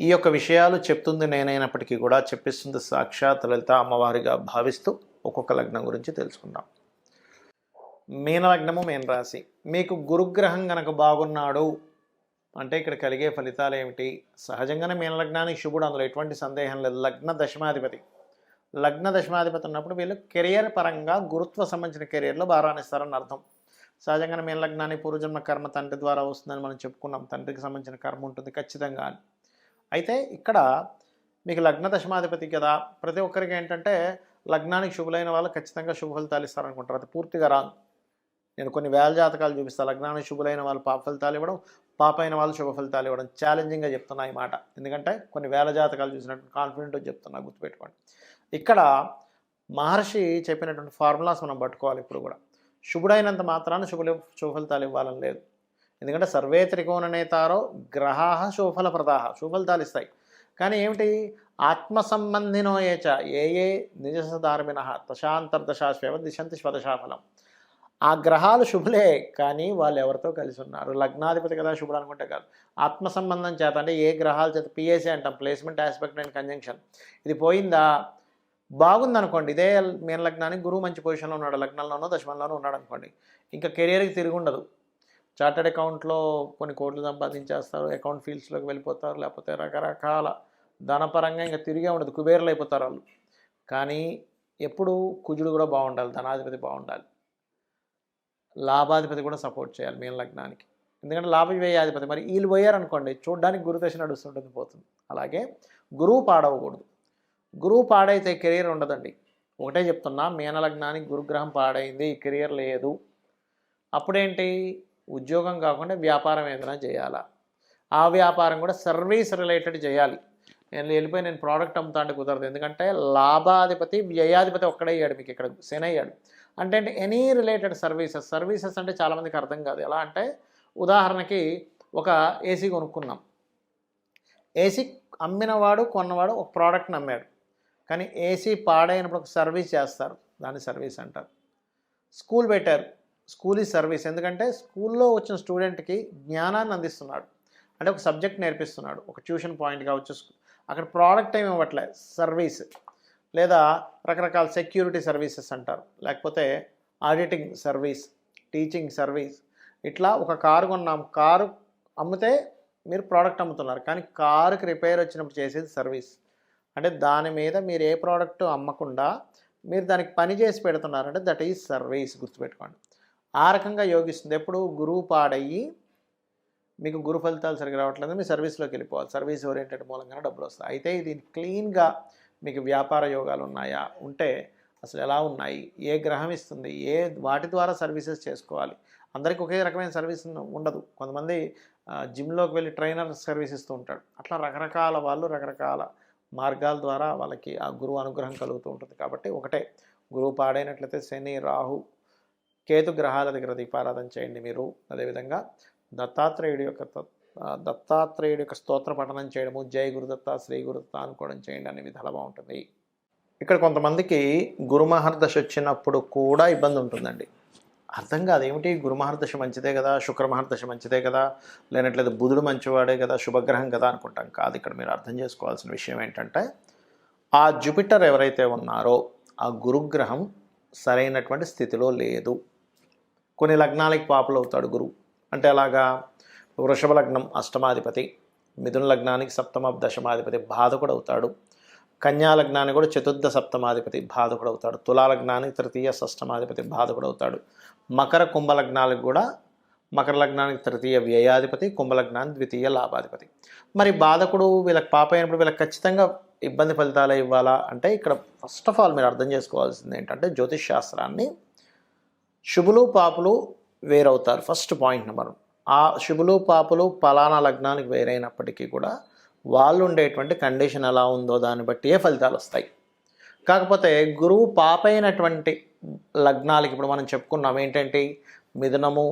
ఈ యొక్క విషయాలు చెప్తుంది నేనైనప్పటికీ కూడా చెప్పిస్తుంది సాక్షాత్ లలిత అమ్మవారిగా భావిస్తూ ఒక్కొక్క లగ్నం గురించి తెలుసుకుందాం. మీనలగ్నము మీన రాశి. మీకు గురుగ్రహం గనక బాగున్నాడు అంటే ఇక్కడ కలిగే ఫలితాలు ఏమిటి? సహజంగానే మీనలగ్నానికి శుభుడు అందులో ఎటువంటి సందేహం లేదు. లగ్న దశమాధిపతి. లగ్న దశమాధిపతి ఉన్నప్పుడు వీళ్ళు కెరియర్ పరంగా గురుత్వ సంబంధించిన కెరియర్లో బారానిస్తారని అర్థం. సహజంగానే మీనలగ్నానికి పూర్వజన్మ కర్మ తండ్రి ద్వారా వస్తుందని మనం చెప్పుకున్నాం. తండ్రికి సంబంధించిన కర్మ ఉంటుంది ఖచ్చితంగా అని. అయితే ఇక్కడ మీకు లగ్న దశమాధిపతి కదా ప్రతి ఒక్కరికి ఏంటంటే లగ్నానికి శుభులైన వాళ్ళు ఖచ్చితంగా శుభ ఫలితాలు ఇస్తారనుకుంటారు. అది పూర్తిగా రాంగ్. నేను కొన్ని వేల జాతకాలు చూపిస్తాను లగ్నానికి శుభులైన వాళ్ళు పాప ఫలితాలు ఇవ్వడం పాప అయిన వాళ్ళు శుభ ఫలితాలు ఇవ్వడం ఛాలెంజింగ్గా చెప్తున్నా ఈ మాట. ఎందుకంటే కొన్ని వేల జాతకాలు చూసినట్టు కాన్ఫిడెంట్గా చెప్తున్నా గుర్తుపెట్టుకోండి. ఇక్కడ మహర్షి చెప్పినటువంటి ఫార్ములాస్ మనం పట్టుకోవాలి ఇప్పుడు కూడా. శుభుడైనంత మాత్రాన శుభ శుభ ఫలితాలు ఇవ్వాలని లేదు. ఎందుకంటే సర్వే త్రికోణ నేతారో గ్రహా శుభఫల ప్రదాహ శుభఫలితాలు ఇస్తాయి. కానీ ఏమిటి? ఆత్మ సంబంధినో ఏచ ఏ ఏ నిజసధార్మిన దశాంతర్దశాశ్వేవ దిశంతి స్వదశాఫలం. ఆ గ్రహాలు శుభులే కానీ వాళ్ళు ఎవరితో కలిసి ఉన్నారు లగ్నాధిపతి కదా శుభుడు అనుకుంటే కాదు. ఆత్మ సంబంధం చేత అంటే ఏ గ్రహాల చేత పిఎస్ఏ అంటాం ప్లేస్మెంట్ ఆస్పెక్ట్ అండ్ కంజంక్షన్ ఇది పోయిందా? బాగుందనుకోండి. ఇదే మీన లగ్నానికి గురువు మంచి పొజిషన్లో ఉన్నాడు లగ్నంలోనో దశమంలోనో ఉన్నాడు అనుకోండి ఇంకా కెరియర్కి తిరిగి ఉండదు. చార్టెడ్ అకౌంట్లో కొన్ని కోట్లు సంపాదించేస్తారు అకౌంట్ ఫీల్డ్స్లోకి వెళ్ళిపోతారు లేకపోతే రకరకాల ధనపరంగా ఇంకా తిరిగే ఉండదు కుబేరులు అయిపోతారు వాళ్ళు. కానీ ఎప్పుడు కుజుడు కూడా బాగుండాలి ధనాధిపతి బాగుండాలి. లాభాధిపతి కూడా సపోర్ట్ చేయాలి మీన లగ్నానికి. ఎందుకంటే లాభ వ్యయాధిపతి మరి వీళ్ళు పోయారనుకోండి చూడడానికి గురుదశ నడుస్తుంటుంది పోతుంది. అలాగే గురువు పాడవకూడదు. గురువు పాడైతే కెరీర్ ఉండదండి. ఒకటే చెప్తున్నా మీన లగ్నానికి గురుగ్రహం పాడైంది కెరియర్ లేదు. అప్పుడేంటి? ఉద్యోగం కాకుండా వ్యాపారం ఏదైనా చేయాలా? ఆ వ్యాపారం కూడా సర్వీస్ రిలేటెడ్ చేయాలి. నేను వెళ్ళిపోయి నేను ప్రోడక్ట్ అమ్ముతా అంటే కుదరదు. ఎందుకంటే లాభాధిపతి వ్యయాధిపతి ఒక్కడే అయ్యాడు మీకు ఇక్కడ సెన్ అయ్యాడు. అంటే అంటే ఎనీ రిలేటెడ్ సర్వీసెస్ సర్వీసెస్ అంటే చాలామందికి అర్థం కాదు. ఎలా అంటే ఉదాహరణకి ఒక ఏసీ కొనుక్కున్నాం. ఏసీ అమ్మినవాడు కొన్నవాడు ఒక ప్రోడక్ట్ని అమ్మాడు. కానీ ఏసీ పాడైనప్పుడు ఒక సర్వీస్ చేస్తారు. దాన్ని సర్వీస్ అంటారు. స్కూల్ పెట్టారు. స్కూల్ ఈ సర్వీస్. ఎందుకంటే స్కూల్లో వచ్చిన స్టూడెంట్కి జ్ఞానాన్ని అందిస్తున్నాడు. అంటే ఒక సబ్జెక్ట్ నేర్పిస్తున్నాడు. ఒక ట్యూషన్ పాయింట్ కావచ్చు అక్కడ ప్రోడక్ట్ ఏమి ఇవ్వట్లే. సర్వీస్. లేదా రకరకాల సెక్యూరిటీ సర్వీసెస్ అంటారు. లేకపోతే ఆడిటింగ్ సర్వీస్ టీచింగ్ సర్వీస్. ఇట్లా ఒక కారు కొన్నాం. కారు అమ్మితే మీరు ప్రోడక్ట్ అమ్ముతున్నారు. కానీ కారుకి రిపేర్ వచ్చినప్పుడు చేసేది సర్వీస్. అంటే దాని మీద మీరు ఏ ప్రోడక్ట్ అమ్మకుండా మీరు దానికి పని చేసి పెడుతున్నారంటే దట్ ఈజ్ సర్వీస్ గుర్తుపెట్టుకోండి. ఆ రకంగా యోగిస్తుంది. ఎప్పుడు గురువు పాడయ్యి మీకు గురు ఫలితాలు సరిగ్గా రావట్లేదు మీ సర్వీస్లోకి వెళ్ళిపోవాలి. సర్వీస్ ఓరియంటెడ్ మూలంగానే డబ్బులు వస్తాయి. అయితే ఇది క్లీన్గా మీకు వ్యాపార యోగాలు ఉన్నాయా? ఉంటే అసలు ఎలా ఉన్నాయి? ఏ గ్రహం ఇస్తుంది? ఏ వాటి ద్వారా సర్వీసెస్ చేసుకోవాలి? అందరికీ ఒకే రకమైన సర్వీస్ ఉండదు. కొంతమంది జిమ్లోకి వెళ్ళి ట్రైనర్ సర్వీస్ ఇస్తూ ఉంటాడు. అట్లా రకరకాల వాళ్ళు రకరకాల మార్గాల ద్వారా వాళ్ళకి ఆ గురువు అనుగ్రహం కలుగుతూ ఉంటుంది. కాబట్టి ఒకటే గురువు పాడైనట్లయితే శని రాహు కేతు గ్రహాల దగ్గర దీపారాధన చేయండి మీరు. అదేవిధంగా దత్తాత్రేయుడి యొక్క దత్తాత్రేయుడి యొక్క స్తోత్ర పఠనం చేయడము జై గురుదత్త శ్రీ గురుదత్త అనుకోవడం చేయండి. అనే విధాలు బాగుంటుంది. ఇక్కడ కొంతమందికి గురుమహర్దశ వచ్చినప్పుడు కూడా ఇబ్బంది ఉంటుందండి. అర్థం కాదు ఏమిటి? గురుమహర్దశ మంచిదే కదా శుక్రమహర్దశ మంచిదే కదా లేనట్లేదు బుధుడు మంచివాడే కదా శుభగ్రహం కదా అనుకుంటాం. కాదు ఇక్కడ మీరు అర్థం చేసుకోవాల్సిన విషయం ఏంటంటే ఆ జూపిటర్ ఎవరైతే ఉన్నారో ఆ గురుగ్రహం సరైనటువంటి స్థితిలో లేదు. కొన్ని లగ్నాలకి పాపులు అవుతాడు గురువు. అంటే అలాగా వృషభ లగ్నం అష్టమాధిపతి మిథున లగ్నానికి సప్తమ దశమాధిపతి బాధకుడు అవుతాడు కన్యా లగ్నానికి కూడా చతుర్థ సప్తమాధిపతి బాధకుడు అవుతాడు తులా లగ్నానికి తృతీయ షష్టమాధిపతి బాధకుడు అవుతాడు మకర కుంభ లగ్నాలకు కూడా మకర లగ్నానికి తృతీయ వ్యయాధిపతి కుంభలగ్నానికి ద్వితీయ లాభాధిపతి. మరి బాధకుడు వీళ్ళకి పాప అయినప్పుడు వీళ్ళకి ఖచ్చితంగా ఇబ్బంది ఫలితాలు ఇవ్వాలా? అంటే ఇక్కడ ఫస్ట్ ఆఫ్ ఆల్ మీరు అర్థం చేసుకోవాల్సింది ఏంటంటే జ్యోతిష్ శాస్త్రాన్ని శుభులు పాపులు వేరవుతారు. ఫస్ట్ పాయింట్ నెంబర్ ఆ శుభులు పాపులు ఫలానా లగ్నానికి వేరైనప్పటికీ కూడా వాళ్ళు ఉండేటువంటి కండిషన్ ఎలా ఉందో దాన్ని బట్టి ఏ ఫలితాలు వస్తాయి. కాకపోతే గురువు పాపైనటువంటి లగ్నాలకి ఇప్పుడు మనం చెప్పుకున్నాం. ఏంటంటే మిథునము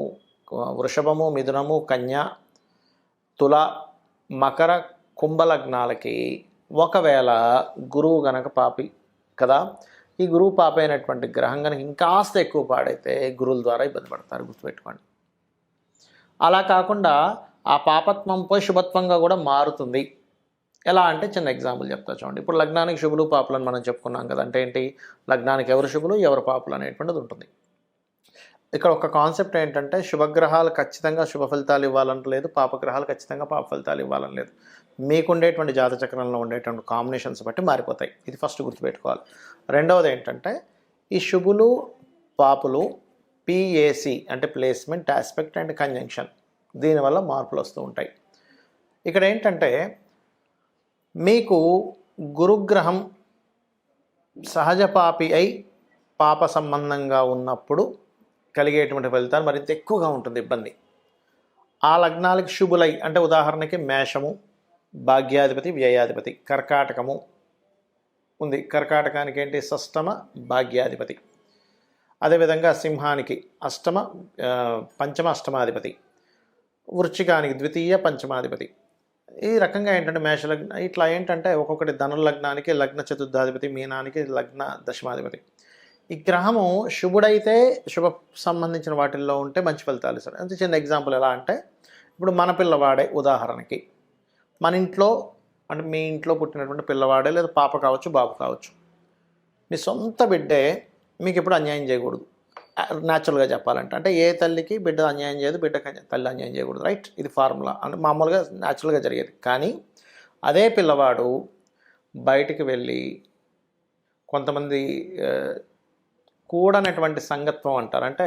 వృషభము మిథునము కన్య తుల మకర కుంభ లగ్నాలకి ఒకవేళ గురువు గనక పాపి కదా ఈ గురువు పాపైనటువంటి గ్రహం కనుక ఇంకాస్త ఎక్కువ పాడైతే గురువుల ద్వారా ఇబ్బంది పడతారు గుర్తుపెట్టుకోండి. అలా కాకుండా ఆ పాపత్వం పోయి శుభత్వంగా కూడా మారుతుంది. ఎలా అంటే చిన్న ఎగ్జాంపుల్ చెప్తా చూడండి. ఇప్పుడు లగ్నానికి శుభులు పాపులు అని మనం చెప్పుకున్నాం కదా అంటే ఏంటి? లగ్నానికి ఎవరు శుభులు ఎవరు పాపులు అనేటువంటిది ఉంటుంది. ఇక్కడ ఒక కాన్సెప్ట్ ఏంటంటే శుభగ్రహాలు ఖచ్చితంగా శుభ ఫలితాలు ఇవ్వాలని లేదు పాపగ్రహాలు ఖచ్చితంగా పాప ఫలితాలు ఇవ్వాలని లేదు మీకుండేటువంటి జాతచక్రంలో ఉండేటువంటి కాంబినేషన్స్ బట్టి మారిపోతాయి. ఇది ఫస్ట్ గుర్తుపెట్టుకోవాలి. రెండవది ఏంటంటే ఈ శుభులు పాపులు పిఏసి అంటే ప్లేస్మెంట్ ఆస్పెక్ట్ అండ్ కంజంక్షన్ దీనివల్ల మార్పులు వస్తూ ఉంటాయి. ఇక్కడ ఏంటంటే మీకు గురుగ్రహం సహజ పాపి అయి పాప సంబంధంగా ఉన్నప్పుడు కలిగేటువంటి ఫలితాలు మరింత ఎక్కువగా ఉంటుంది ఇబ్బంది. ఆ లగ్నాలకి శుభులై అంటే ఉదాహరణకి మేషము భాగ్యాధిపతి వ్యయాధిపతి కర్కాటకము ఉంది. కర్కాటకానికి ఏంటి షష్టమ భాగ్యాధిపతి. అదేవిధంగా సింహానికి అష్టమ పంచమ అష్టమాధిపతి వృచ్చికానికి ద్వితీయ పంచమాధిపతి. ఈ రకంగా ఏంటంటే మేష లగ్న ఇట్లా ఏంటంటే ఒక్కొక్కటి ధనుర్లగ్నానికి లగ్న చతుర్థాధిపతి మీనానికి లగ్న దశమాధిపతి. ఈ గ్రహము శుభుడైతే శుభ సంబంధించిన వాటిల్లో ఉంటే మంచి ఫలితాలు ఇస్తాడు అంటే చిన్న ఎగ్జాంపుల్ ఎలా అంటే ఇప్పుడు మన పిల్లవాడే ఉదాహరణకి మన ఇంట్లో అంటే మీ ఇంట్లో పుట్టినటువంటి పిల్లవాడే లేదా పాప కావచ్చు బాబు కావచ్చు. మీ సొంత బిడ్డే మీకు ఎప్పుడు అన్యాయం చేయకూడదు. న్యాచురల్గా చెప్పాలంటే. అంటే ఏ తల్లికి బిడ్డ అన్యాయం చేయదు బిడ్డకి తల్లి అన్యాయం చేయకూడదు. రైట్ ఇది ఫార్ములా అంటే మామూలుగా న్యాచురల్గా జరిగేది. కానీ అదే పిల్లవాడు బయటికి వెళ్ళి కొంతమంది కూడనటువంటి సంగత్వం అంటారు. అంటే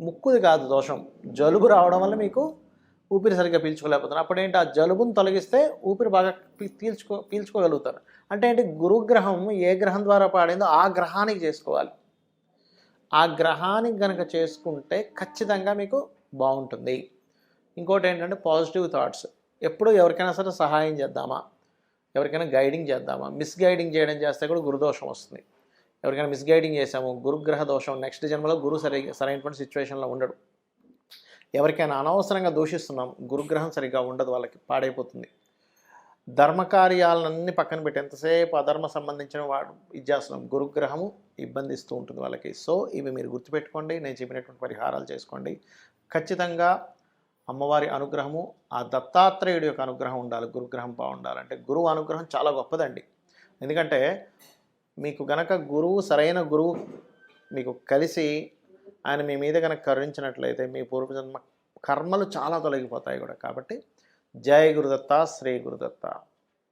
ముక్కుది కాదు దోషం. జలుబు రావడం వల్ల మీకు ఊపిరి సరిగ్గా పీల్చుకోలేకపోతున్నారు. అప్పుడేంటి? ఆ జలుబును తొలగిస్తే ఊపిరి బాగా పీ- పీల్చుకో పీల్చుకోగలుగుతారు. అంటే ఏంటి? గురుగ్రహం ఏ గ్రహం ద్వారా పాడిందో ఆ గ్రహానికి చేసుకోవాలి. ఆ గ్రహానికి కనుక చేసుకుంటే ఖచ్చితంగా మీకు బాగుంటుంది. ఇంకోటి ఏంటంటే పాజిటివ్ థాట్స్. ఎప్పుడు ఎవరికైనా సరే సహాయం చేద్దామా? ఎవరికైనా గైడింగ్ చేద్దామా? మిస్గైడింగ్ చేయడం చేస్తే కూడా గురుదోషం వస్తుంది. ఎవరికైనా మిస్గైడింగ్ చేసాము గురుగ్రహ దోషం నెక్స్ట్ జన్మలో గురు సరి సరైనటువంటి సిచ్యువేషన్లో ఉండడు. ఎవరికైనా అనవసరంగా దూషిస్తున్నాం గురుగ్రహం సరిగ్గా ఉండదు వాళ్ళకి పాడైపోతుంది. ధర్మకార్యాలన్నీ పక్కన పెట్టి ఎంతసేపు అధర్మ సంబంధించిన వాడు ఇచ్చేస్తున్నాం గురుగ్రహము ఇబ్బందిస్తూ ఉంటుంది వాళ్ళకి. సో ఇవి మీరు గుర్తుపెట్టుకోండి నేను చెప్పినటువంటి పరిహారాలు చేసుకోండి. ఖచ్చితంగా అమ్మవారి అనుగ్రహము ఆ దత్తాత్రేయుడి యొక్క అనుగ్రహం ఉండాలి గురుగ్రహం బాగుండాలంటే. గురువు అనుగ్రహం చాలా గొప్పదండి. ఎందుకంటే మీకు గనక గురువు సరైన గురువు మీకు కలిసి ఆయన మీ మీద కనుక కరుణించినట్లయితే మీ పూర్వజన్మ కర్మలు చాలా తొలగిపోతాయి కూడా. కాబట్టి జయ గురుదత్త శ్రీ గురుదత్త.